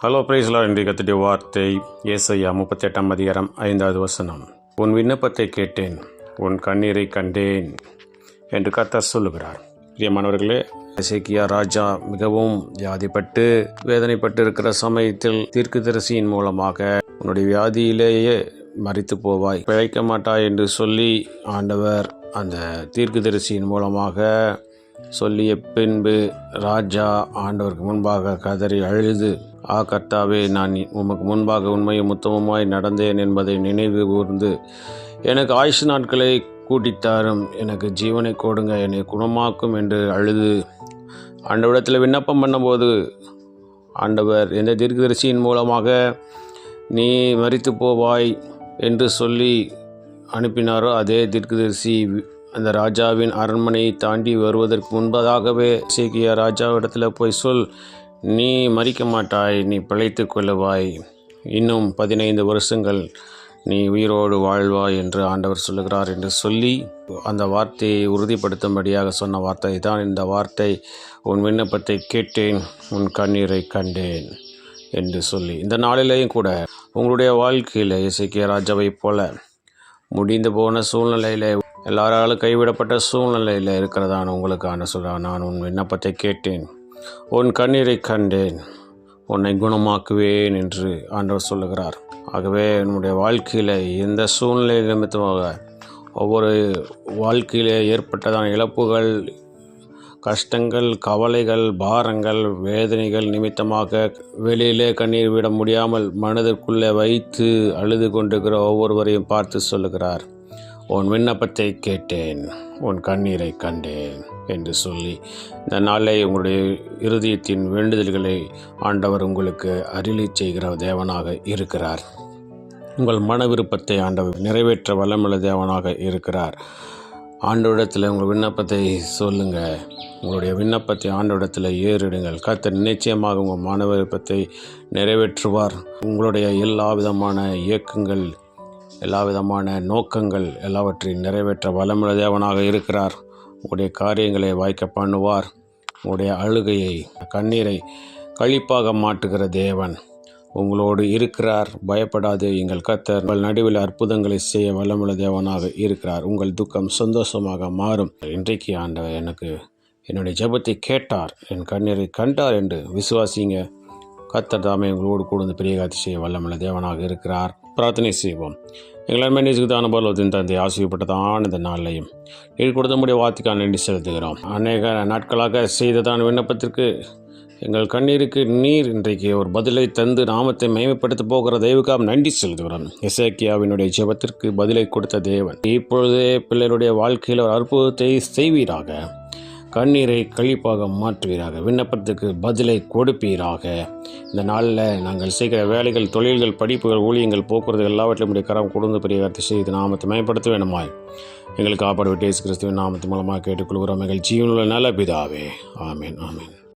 Hello பிரைஸ்லா என்று கத்துடைய வார்த்தை ஏசையா முப்பத்தெட்டாம் அதிகாரம் ஐந்தாவது வசனம். உன் விண்ணப்பத்தை கேட்டேன் உன் கண்ணீரை கண்டேன் என்று கர்த்தர் சொல்லுகிறார். பிரியமானவர்களே இசைக்கியா ராஜா மிகவும் வியாதிப்பட்டு வேதனைப்பட்டு இருக்கிற சமயத்தில் தீர்க்கதரிசியின் மூலமாக உன்னுடைய வியாதியிலேயே மறித்து போவாய். பிழைக்க மாட்டாய் என்று சொல்லி ஆண்டவர் அந்த தீர்க்குதரிசியின் மூலமாக சொல்லிய பின்பு ராஜா ஆண்டவருக்கு முன்பாக கதறி அழுது ஆ கர்த்தாவே நான் உமக்கு முன்பாக உண்மையும் உத்தமமாய் நடந்தேன் என்பதை நினைவு கூர்ந்து எனக்கு ஆயுஷ் நாட்களை கூட்டித்தாரும் எனக்கு ஜீவனை கொடுங்க என்னை குணமாக்கும் என்று அழுது. ஆண்டவரிடத்தில் விண்ணப்பம் பண்ணும்போது ஆண்டவர் எந்த தீர்க்கதரிசியின் மூலமாக நீ மறித்து போவாய்? என்று சொல்லி அனுப்பினாரோ அதே தீர்க்கதரிசி அந்த ராஜாவின் அரண்மனையை தாண்டி வருவதற்கு முன்பதாகவே சீக்கிய ராஜாவிடத்தில் போய் சொல் நீ மறிக்க மாட்டாய் நீ பிழைத்து கொள்ளுவாய். இன்னும் பதினைந்து வருஷங்கள் நீ உயிரோடு வாழ்வாய் என்று ஆண்டவர் சொல்லுகிறார் என்று சொல்லி அந்த வார்த்தையை உறுதிப்படுத்தும்படியாக சொன்ன வார்த்தை தான். இந்த வார்த்தை உன் விண்ணப்பத்தை கேட்டேன் உன் கண்ணீரை கண்டேன் என்று சொல்லி. இந்த நாளிலேயும் கூட உங்களுடைய வாழ்க்கையில் இசைக்கிய ராஜாவைப் போல முடிந்து போன சூழ்நிலையில் எல்லாராலும் கைவிடப்பட்ட சூழ்நிலையில் இருக்கிறதான உங்களுக்கான சொல்ல நான் உன் விண்ணப்பத்தை கேட்டேன் உன் கண்ணீரை கண்டேன். உன்னை குணமாக்குவேன் என்று ஆண்டவர் சொல்லுகிறார். ஆகவே என்னுடைய வாழ்க்கையில் எந்த சூழ்நிலை நிமித்தமாக ஒவ்வொரு வாழ்க்கையில் ஏற்பட்டதான இழப்புகள் கஷ்டங்கள் கவலைகள் பாரங்கள் வேதனைகள் நிமித்தமாக வெளியிலே கண்ணீர் விட முடியாமல் மனதிற்குள்ளே வைத்து அழுது கொண்டிருக்கிற ஒவ்வொருவரையும் பார்த்து சொல்லுகிறார். உன் விண்ணப்பத்தை கேட்டேன் உன் கண்ணீரை கண்டேன் என்று சொல்லி இந்த நாளை உங்களுடைய இருதயத்தின் வேண்டுதல்களை ஆண்டவர் உங்களுக்கு அருளி செய்கிற தேவனாக இருக்கிறார். உங்கள் மன விருப்பத்தை ஆண்டவர் நிறைவேற்ற வல்லமுள்ள தேவனாக இருக்கிறார். ஆண்டவிடத்தில் உங்கள் விண்ணப்பத்தை சொல்லுங்கள் உங்களுடைய விண்ணப்பத்தை ஆண்டவிடத்தில் ஏறிடுங்கள். கர்த்தர் நிச்சயமாக உங்கள் மன விருப்பத்தை நிறைவேற்றுவார். உங்களுடைய எல்லா விதமான இயக்கங்கள் எல்லா விதமான நோக்கங்கள் எல்லாவற்றையும் நிறைவேற்ற வல்லமுள்ள தேவனாக இருக்கிறார். உங்களுடைய காரியங்களை வாய்க்க பண்ணுவார். உங்களுடைய அழுகையை கண்ணீரை கழிப்பாக மாட்டுகிற தேவன் உங்களோடு இருக்கிறார். பயப்படாது எங்கள் கத்தர் உங்கள் நடுவில் அற்புதங்களை செய்ய வல்லமுள்ள தேவனாக இருக்கிறார். உங்கள் துக்கம் சந்தோஷமாக மாறும். இன்றைக்கு ஆண்டவர் எனக்கு என்னுடைய ஜெபத்தை கேட்டார். என் கண்ணீரை கண்டார் என்று விசுவாசிங்க. கத்தர் தாமே உங்களோடு கூர்ந்து பெரிய காட்சி செய்ய வல்லமுள்ள தேவனாக இருக்கிறார். பிரார்த்தனை செய்வோம். எங்கள் நேசிக்குதான பலவத்தின் தந்தை ஆசிரியப்பட்டதான இந்த நாளையும் நீர் கொடுத்த முடிய நன்றி செலுத்துகிறோம். அநேக நாட்களாக செய்ததான விண்ணப்பத்திற்கு எங்கள் கண்ணீருக்கு நீர் இன்றைக்கு ஒரு பதிலை தந்து நாமத்தை மேம்படுத்த போகிற தெய்வுக்காக நன்றி செலுத்துகிறோம். இசைக்கியாவினுடைய ஜெபத்திற்கு பதிலை கொடுத்த தேவன் இப்பொழுதே பிள்ளைகளுடைய வாழ்க்கையில் ஒரு அற்புதத்தை செய்வீராக. கண்ணீரை கழிப்பாக மாற்றுவீராக. விண்ணப்பத்துக்கு பதிலை கொடுப்பீராக. இந்த நாளில் நாங்கள் செய்கிற வேலைகள் தொழில்கள் படிப்புகள் ஊழியங்கள் போக்குவரத்து எல்லாவற்றிலும் உடைய கரம் கொடுந்து பெரிய செய்து நாமத்தை மேம்படுத்த வேணுமாய் எங்களுக்கு காப்பாடு விட்டு கிறிஸ்துவின் நாமத்து மூலமாக கேட்டுக்கொள்கிறோம். எங்கள் ஜீவனுள்ள நல்ல பிதாவே ஆமேன் ஆமேன்.